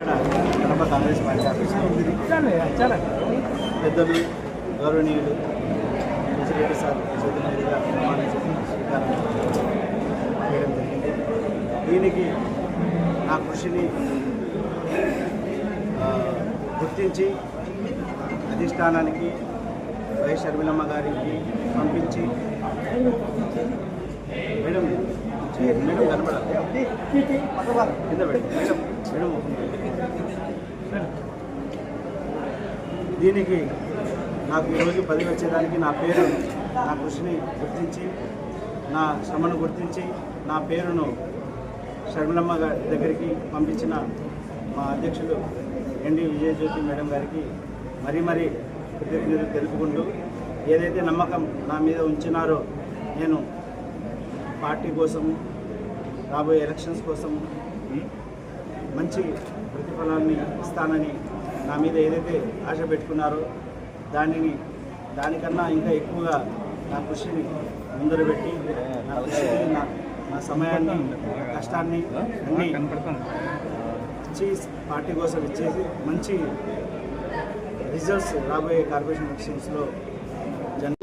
Kadapa Congress party ఆఫీసులో పెద్దలు గౌరవనీయులు ప్రెసిడెంట్ సార్ ప్రమాణ స్వీకారం చేయడం జరిగింది దీనికి నా కృషిని గుర్తించి అధిష్టానానికి వై షర్మిలమ్మ గారికి పంపించి మేడం మేడం కనపడాలి. కింద మేడం. దీనికి నాకు ఈరోజు పదవి వచ్చేదానికి నా పేరు నా కృషిని గుర్తించి నా శ్రమను గుర్తించి నా పేరును షర్మిలమ్మ గారి దగ్గరికి పంపించిన మా అధ్యక్షుడు ఎన్డి విజయజ్యోతి మేడం గారికి మరీ మరీ కృతజ్ఞతలు తెలుపుకుంటూ ఏదైతే నమ్మకం నా మీద ఉంచినారో నేను పార్టీ కోసం రాబోయే ఎలక్షన్స్ కోసం మంచి ప్రతిఫలాన్ని ఇస్తానని నా మీద ఏదైతే ఆశ పెట్టుకున్నారో దానిని దానికన్నా ఇంకా ఎక్కువగా నా కృషిని ముందర పెట్టి నా కృషిని నా నా సమయాన్ని కష్టాన్ని అన్ని ఇచ్చి పార్టీ కోసం ఇచ్చేసి మంచి రిజల్ట్స్ రాబోయే కార్పొరేషన్ ఎలక్షన్స్లో జన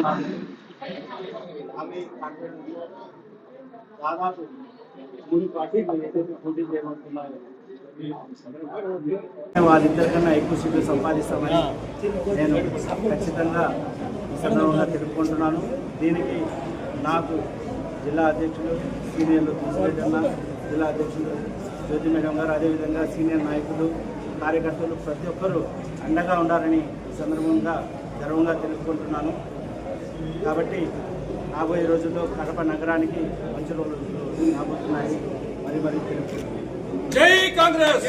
దాదాపు మూడు పార్టీలు ఏదైతే పోటీ చేయబడుతున్నాయో వాళ్ళిద్దరికన్నా ఎక్కువ సీట్లు సంపాదిస్తామని నేను ఖచ్చితంగా ఈ సందర్భంగా తెలుపుకుంటున్నాను. దీనికి నాకు జిల్లా అధ్యక్షులు సీనియర్లు తులసిరెడ్డన్న జిల్లా అధ్యక్షులు జ్యోతి మేడం గారు అదేవిధంగా సీనియర్ నాయకులు కార్యకర్తలు ప్రతి ఒక్కరూ అండగా ఉండాలని ఈ సందర్భంగా గర్వంగా తెలుపుకుంటున్నాను. కాబట్టి రాబోయే రోజుల్లో కడప నగరానికి మంచి రోజులు రాబోతున్నాయి. జై కాంగ్రెస్!